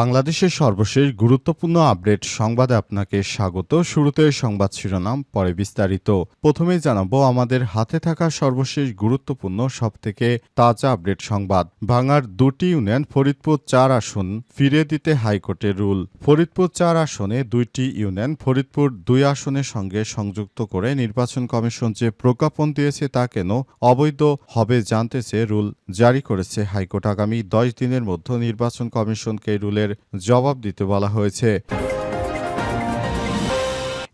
বাংলাদেশের সর্বশেষ গুরুত্বপূর্ণ আপডেট সংবাদে আপনাকে স্বাগত। শুরুতে সংবাদ শিরোনাম, পরে বিস্তারিত। প্রথমেই জানাব, আমাদের হাতে থাকা সর্বশেষ গুরুত্বপূর্ণ, সবথেকে তাজা আপডেট সংবাদ। ভাঙার দুটি ইউনিয়ন, ফরিদপুর চার আসন ফিরে দিতে হাইকোর্টের রুল। ফরিদপুর চার আসনে দুইটি ইউনিয়ন, ফরিদপুর দুই আসনের সঙ্গে সংযুক্ত করে নির্বাচন কমিশন যে প্রজ্ঞাপন দিয়েছে তা কেন অবৈধ হবে জানতে চেয়ে রুল জারি করেছে হাইকোর্ট। আগামী দশ দিনের মধ্যে নির্বাচন কমিশনকে এই রুলের জবাব দিতে বলা হয়েছে।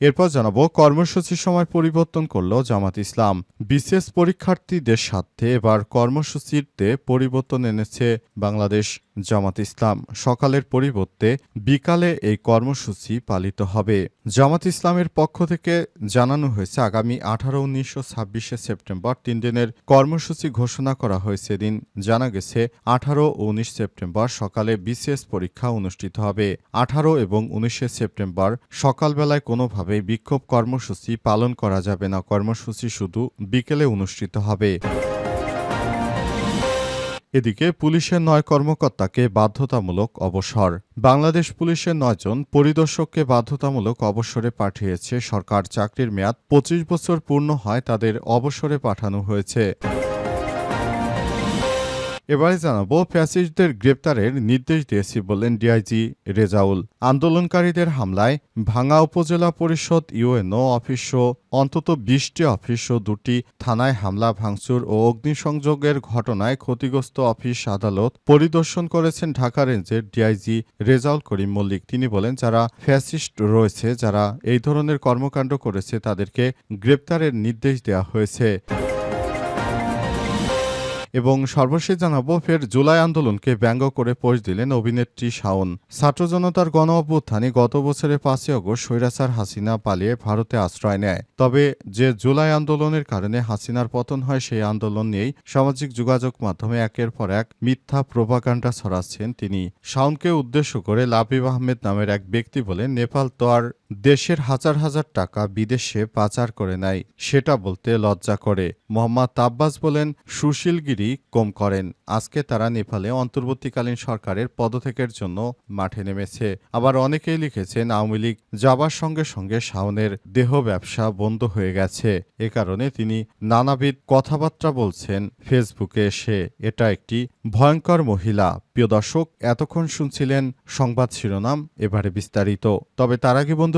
এরপর জানাব কর্মসূচির সময় পরিবর্তন করল জামাত ইসলাম। বিশেষ পরীক্ষার্থীদের সাথে এবার কর্মসূচিতে পরিবর্তন এনেছে বাংলাদেশ। জামাত ইসলাম সকালের পরিবর্তে বিকালে এই কর্মসূচি পালিত হবে। জামাত ইসলামের পক্ষ থেকে জানানো হয়েছে, আগামী আঠারো উনিশশো ছাব্বিশে সেপ্টেম্বর তিন দিনের কর্মসূচি ঘোষণা করা হয়েছে। দিন জানা গেছে, আঠারো ও উনিশ সেপ্টেম্বর সকালে বিসিএস পরীক্ষা অনুষ্ঠিত হবে। আঠারো এবং উনিশে সেপ্টেম্বর সকালবেলায় কোনোভাবে বিক্ষোভ কর্মসূচি পালন করা যাবে না। কর্মসূচি শুধু বিকেলে অনুষ্ঠিত হবে। এদিকে পুলিশের নয় কর্মকর্তাকে বাধ্যতামূলক অবসর। বাংলাদেশ পুলিশের নয়জন পরিদর্শককে বাধ্যতামূলক অবসরে পাঠিয়েছে সরকার। চাকরির মেয়াদ পঁচিশ বছর পূর্ণ হয় তাদের অবসরে পাঠানো হয়েছে। এবারে জানাব, ফ্যাসিস্টদের গ্রেপ্তারের নির্দেশ দিয়েছি বললেন ডিআইজি রেজাউল। আন্দোলনকারীদের হামলায় ভাঙা উপজেলা পরিষদ, ইউএনও অফিস অন্তত বিশটি অফিস দুটি থানায় হামলা, ভাঙচুর ও অগ্নিসংযোগের ঘটনায় ক্ষতিগ্রস্ত অফিস আদালত পরিদর্শন করেছেন ঢাকা রেঞ্জের ডিআইজি রেজাউল করিম মল্লিক। তিনি বলেন, যারা ফ্যাসিস্ট রয়েছে, যারা এই ধরনের কর্মকাণ্ড করেছে, তাদেরকে গ্রেপ্তারের নির্দেশ দেওয়া হয়েছে। এবং সর্বশেষ জানাব, ফের জুলাই আন্দোলনকে ব্যঙ্গ করে পোস্ট দিলেন অভিনেত্রী শাওন। ছাত্র জনতার গণ অভ্যুত্থানে গত বছরের পাঁচই অগস্ট স্বৈরাচার হাসিনা পালিয়ে ভারতে আশ্রয় নেয়। তবে যে জুলাই আন্দোলনের কারণে হাসিনার পতন হয়, সেই আন্দোলন নিয়েই সামাজিক যোগাযোগ মাধ্যমে একের পর এক মিথ্যা প্রোপাগান্ডা ছড়াচ্ছেন তিনি। শাওনকে উদ্দেশ্য করে লাবিব আহমেদ নামের এক ব্যক্তি বলেন, নেপাল তো আর দেশের হাজার হাজার টাকা বিদেশে পাচার করে নেয় সেটা বলতে লজ্জা করে। মোহাম্মদ আব্বাস বলেন সুশীলগিরি কম করেন। আজকে তারা নেপালে অন্তর্বর্তীকালীন সরকারের পদত্যাগের জন্য মাঠে নেমেছে। আবার অনেকেই লিখেছেন, আওয়ামী লীগ যাবার সঙ্গে সঙ্গে শাওনের দেহ ব্যবসা বন্ধ হয়ে গেছে। এ কারণে তিনি নানাবিধ কথাবার্তা বলছেন ফেসবুকে এসে। এটা একটি ভয়ঙ্কর মহিলা। প্রিয় দর্শক, এতক্ষণ শুনছিলেন সংবাদ শিরোনাম, এবারে বিস্তারিত। তবে তার আগে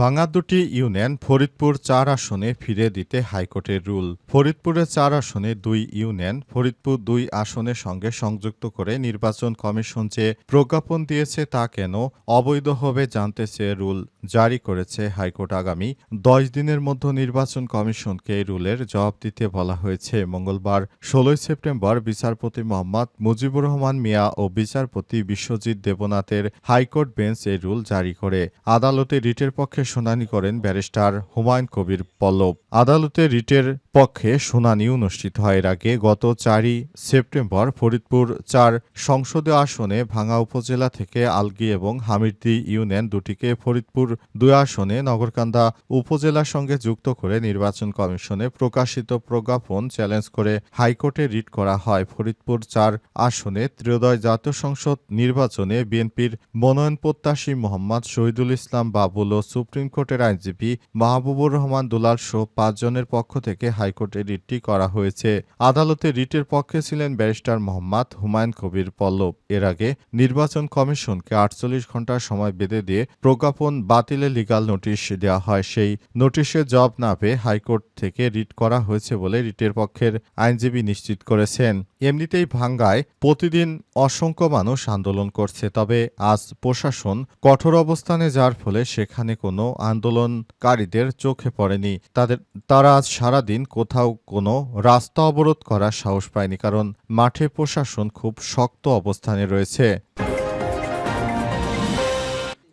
ভাঙা দুটি ইউনিয়ন ফরিদপুর চার আসনে ফিরে দিতে হাইকোর্টের রুল। ফরিদপুরের চার আসনে দুই ইউনিয়ন, ফরিদপুর দুই আসনের সঙ্গে সংযুক্ত করে নির্বাচন কমিশন যে প্রজ্ঞাপন দিয়েছে তা কেন অবৈধ হবে জানতে চেয়ে রুল জারি করেছে হাইকোর্ট আগামী দশ দিনের মধ্যে নির্বাচন কমিশনকে রুলের জবাব দিতে বলা হয়েছে। মঙ্গলবার ষোলোই সেপ্টেম্বর বিচারপতি মোহাম্মদ মুজিবুর রহমান মিয়া ও বিচারপতি বিশ্বজিৎ দেবনাথের হাইকোর্ট বেঞ্চ এই রুল জারি করে। আদালতে রিটের পক্ষে শুনানি করেন ব্যারিস্টার হুমায়ুন কবির পল্লব। আদালতে রিটের পক্ষে শুনানি অনুষ্ঠিত হয়। এর আগে গত চারই সেপ্টেম্বর ফরিদপুর চার সংসদীয় আসনে ভাঙা উপজেলা থেকে আলগি এবং হামিরদি ইউনিয়ন দুটিকে ফরিদপুর দুই আসনে, নগরকান্দা উপজেলার সঙ্গে যুক্ত করে নির্বাচন কমিশনে প্রকাশিত প্রজ্ঞাপন চ্যালেঞ্জ করে হাইকোর্টে রিট করা হয়। ফরিদপুর চার আসনে ত্রয়োদয় জাতীয় সংসদ নির্বাচনে বিএনপির মনোনয়ন প্রত্যাশী মোহাম্মদ শহীদুল ইসলাম বাবুল ও সুপ্রিম কোর্টের আইনজীবী মাহবুবুর রহমান দুলাল সহ পাঁচজনের পক্ষ থেকে হাইকোর্টে রিটটি করা হয়েছে। আদালতে রিটের পক্ষে ছিলেন ব্যারিস্টার মোহাম্মদ হুমায়ুন কবির পল্লব। এর আগে নির্বাচন কমিশনকে আটচল্লিশ ঘণ্টার সময় বেঁধে দিয়ে প্রজ্ঞাপন বাতিলে লিগাল নোটিশ দেওয়া হয়। সেই নোটিশে জবাব না পেয়ে হাইকোর্ট থেকে রিট করা হয়েছে বলে রিটের পক্ষের আইনজীবী নিশ্চিত করেছেন। এমনিতেই ভাঙ্গায় প্রতিদিন অসংখ্য মানুষ আন্দোলন করছে। তবে আজ প্রশাসন কঠোর অবস্থানে যার ফলে সেখানে কোনো আন্দোলনকারীদের চোখে পড়েনি। তাদের, তারা আজ সারাদিন কোথাও কোনো রাস্তা অবরোধ করার সাহস পায়নি কারণ মাঠে প্রশাসন খুব শক্ত অবস্থানে রয়েছে।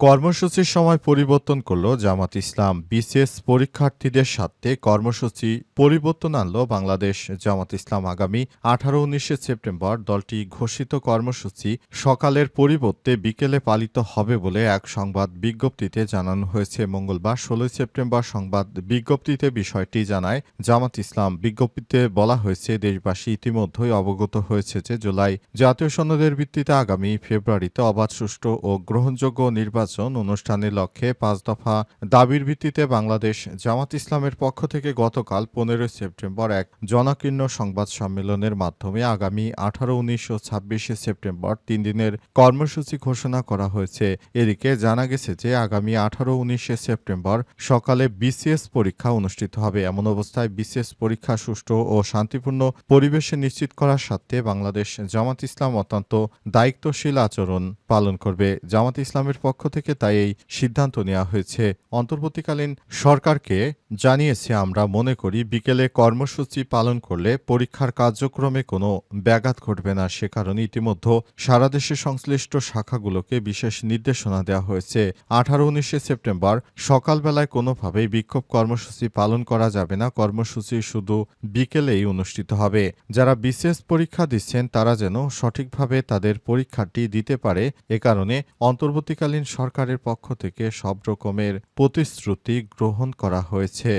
কর্মসূচির সময় পরিবর্তন করল জামাত ইসলাম। বিসিএস পরীক্ষার্থীদের সাথে কর্মসূচি পরিবর্তন আনল বাংলাদেশ জামাত ইসলাম। আগামী আঠারো উনিশে সেপ্টেম্বর দলটি ঘোষিত কর্মসূচি সকালের পরিবর্তে বিকেলে পালিত হবে বলে এক সংবাদ বিজ্ঞপ্তিতে জানানো হয়েছে। মঙ্গলবার ষোলোই সেপ্টেম্বর সংবাদ বিজ্ঞপ্তিতে বিষয়টি জানায় জামাত ইসলাম। বিজ্ঞপ্তিতে বলা হয়েছে, দেশবাসী ইতিমধ্যেই অবগত হয়েছে যে জুলাই জাতীয় সনদের ভিত্তিতে আগামী ফেব্রুয়ারিতে অবাধ, সুষ্ঠু ও গ্রহণযোগ্য নির্বাচন অনুষ্ঠানের লক্ষ্যে পাঁচ দফা দাবির ভিত্তিতে বাংলাদেশ জামাত ইসলামের পক্ষ থেকে গতকাল পনেরোই সেপ্টেম্বর এক জনাকীর্ণ সংবাদ সম্মেলনের মাধ্যমে আগামী আঠারো, উনিশ ও ছাব্বিশে সেপ্টেম্বর তিন দিনের কর্মসূচি ঘোষণা করা হয়েছে। এদিকে জানা গেছে যে আগামী আঠারো, উনিশে সেপ্টেম্বর সকালে বিসিএস পরীক্ষা অনুষ্ঠিত হবে। এমন অবস্থায় বিসিএস পরীক্ষা সুষ্ঠু ও শান্তিপূর্ণ পরিবেশে নিশ্চিত করার স্বার্থে বাংলাদেশ জামাত ইসলাম অত্যন্ত দায়িত্বশীল আচরণ পালন করবে। জামাত ইসলামের পক্ষ থেকে তাই এই সিদ্ধান্ত নেওয়া হয়েছে। অন্তর্বর্তীকালীন সরকারকে জানিয়েছে, আমরা মনে করি বিকেলে কর্মসূচি পালন করলে পরীক্ষার কার্যক্রমে কোনো ব্যাঘাত ঘটবে না। সে কারণে ইতিমধ্যে সারা দেশে সংশ্লিষ্ট শাখাগুলোকে বিশেষ নির্দেশনা দেওয়া হয়েছে। আঠারো, উনিশে সেপ্টেম্বর সকালবেলায় কোনোভাবেই বিক্ষোভ কর্মসূচি পালন করা যাবে না। কর্মসূচি শুধু বিকেলেই অনুষ্ঠিত হবে। যারা বিশেষ পরীক্ষা দিচ্ছেন, তারা যেন সঠিকভাবে তাদের পরীক্ষাটি দিতে পারে। এ কারণে অন্তর্বর্তীকালীন সরকারের পক্ষ থেকে সব রকমের প্রতিশ্রুতি গ্রহণ করা হয়েছে।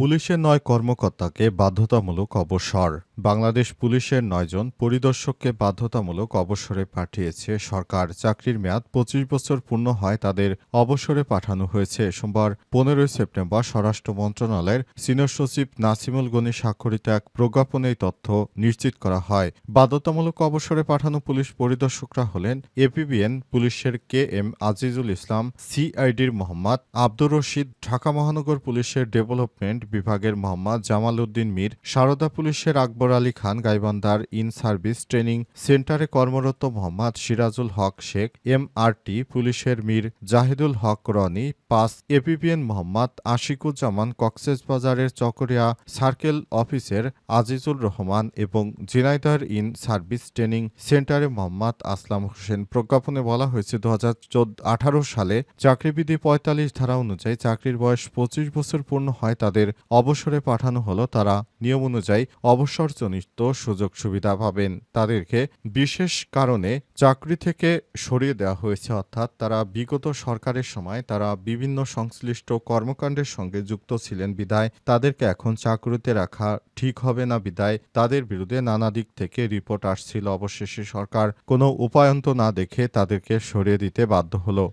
পুলিশের নয় কর্মকর্তাকে বাধ্যতামূলক অবসর। বাংলাদেশ পুলিশের নয়জন পরিদর্শককে বাধ্যতামূলক অবসরে পাঠিয়েছে সরকার। চাকরির মেয়াদ পঁচিশ বছর পূর্ণ হয় তাদের অবসরে পাঠানো হয়েছে। সোমবার পনেরোই সেপ্টেম্বর স্বরাষ্ট্র মন্ত্রণালয়ের সিনিয়র সচিব নাসিমুল গনি স্বাক্ষরিত এক প্রজ্ঞাপনে তথ্য নিশ্চিত করা হয়। বাধ্যতামূলক অবসরে পাঠানো পুলিশ পরিদর্শকরা হলেন এপিবিএন পুলিশের কে এম আজিজুল ইসলাম, সিআইডির মোহাম্মদ আব্দুর রশিদ, ঢাকা মহানগর পুলিশের ডেভেলপমেন্ট বিভাগের মোহাম্মদ জামাল উদ্দিন মীর, সারদা পুলিশের আকবর আলী খান গাইবান্ধার ইন সার্ভিস ট্রেনিং সেন্টারে কর্মরত মোহাম্মদ সিরাজুল হক শেখ এম এমআরটি পুলিশের মীর জাহিদুল হক রনি, পাঁচ এপিপিএন মোহাম্মদ আশিকুজ্জামান কক্সেসবাজারের চকরিয়া সার্কেল অফিসের আজিজুল রহমান এবং ঝিনাইদহ ইন সার্ভিস ট্রেনিং সেন্টারে মোহাম্মদ আসলাম হোসেন। প্রজ্ঞাপনে বলা হয়েছে দু আঠারো সালে চাকরিবিধি পঁয়তাল্লিশ ধারা অনুযায়ী চাকরির বয়স পঁচিশ বছর পূর্ণ হয়, তাদের অবসরে পাঠানো হলো, তারা নিয়ম অনুযায়ী অবসরজনিত সুযোগ সুবিধা পাবেন। তাদেরকে বিশেষ কারণে চাকরি থেকে সরিয়ে দেওয়া হয়েছে, অর্থাৎ তারা বিগত সরকারের সময় তারা বিভিন্ন সংশ্লিষ্ট কর্মকাণ্ডের সঙ্গে যুক্ত ছিলেন। বিদায় তাদেরকে এখন চাকরিতে রাখা ঠিক হবে না। বিদায় তাদের বিরুদ্ধে নানা দিক থেকে রিপোর্ট আসছিল। অবশেষে সরকার কোনো উপায়ন্ত না দেখে তাদেরকে সরিয়ে দিতে বাধ্য হলো।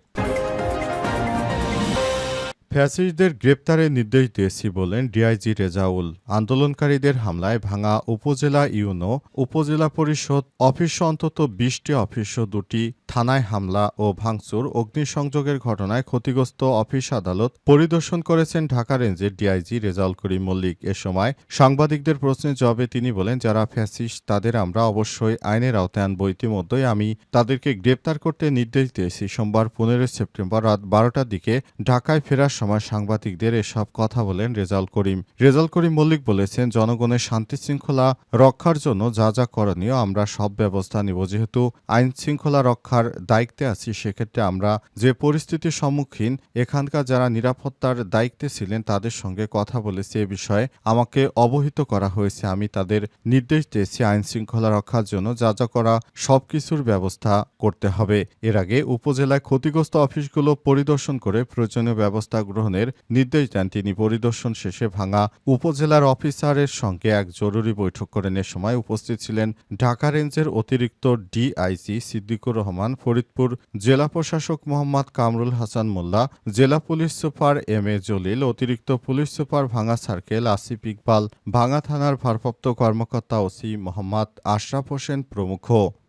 ফ্যাসিস্টদের গ্রেপ্তারের নির্দেশ দিয়েছি বলেন ডিআইজি রেজাউল। আন্দোলনকারীদের হামলায় ভাঙা উপজেলা ইউনো, উপজেলা পরিষদ, অফিস অন্তত বিশটি অফিস দুটি থানায় হামলা ও ভাঙচুর, অগ্নিসংযোগের ঘটনায় ক্ষতিগ্রস্ত অফিস আদালত পরিদর্শন করেছেন ঢাকা রেঞ্জের ডিআইজি রেজাউল করিম মল্লিক। এ সময় সাংবাদিকদের প্রশ্নের জবাবে তিনি বলেন, যারা ফ্যাসিস্ট, তাদের আমরা অবশ্যই আইনের আওতায় আনব। ইতিমধ্যেই আমি তাদেরকে গ্রেপ্তার করতে নির্দেশ দিয়েছি। সোমবার পনেরোই সেপ্টেম্বর রাত বারোটার দিকে ঢাকায় ফেরার সময় সাংবাদিকদের এসব কথা বলেন রেজাউল করিম। রেজাউল করিম মল্লিক বলেছেন, জনগণের শান্তি শৃঙ্খলা রক্ষার জন্য যা যা করণীয় আমরা সব ব্যবস্থা নিব। যেহেতু আইন শৃঙ্খলা রক্ষার দায়িত্বে আছি, সেক্ষেত্রে আমরা যে পরিস্থিতির সম্মুখীন, এখানকার যারা নিরাপত্তার দায়িত্বে ছিলেন তাদের সঙ্গে কথা বলেছি এ বিষয়ে। আমাকে অবহিত করা হয়েছে, আমি তাদের নির্দেশ দিয়েছি আইন শৃঙ্খলা রক্ষার জন্য যা যা করা সবকিছুর ব্যবস্থা করতে হবে। এর আগে উপজেলায় ক্ষতিগ্রস্ত অফিসগুলো পরিদর্শন করে প্রয়োজনীয় ব্যবস্থা গ্রহণের নির্দেশ দেন তিনি। পরিদর্শন শেষে ভাঙা উপজেলার অফিসারের সঙ্গে এক জরুরি বৈঠক করেন। এ সময় উপস্থিত ছিলেন ঢাকা রেঞ্জের অতিরিক্ত ডিআইজি সিদ্দিকুর রহমান, ফরিদপুর জেলা প্রশাসক মোহাম্মদ কামরুল হাসান মোল্লা, জেলা police super M A Jalil, অতিরিক্ত police super Bhanga circle Asif Iqbal, Bhanga থানার ভারপ্রাপ্ত কর্মকর্তা ওসি মোহাম্মদ আশরাফ হোসেন প্রমুখ।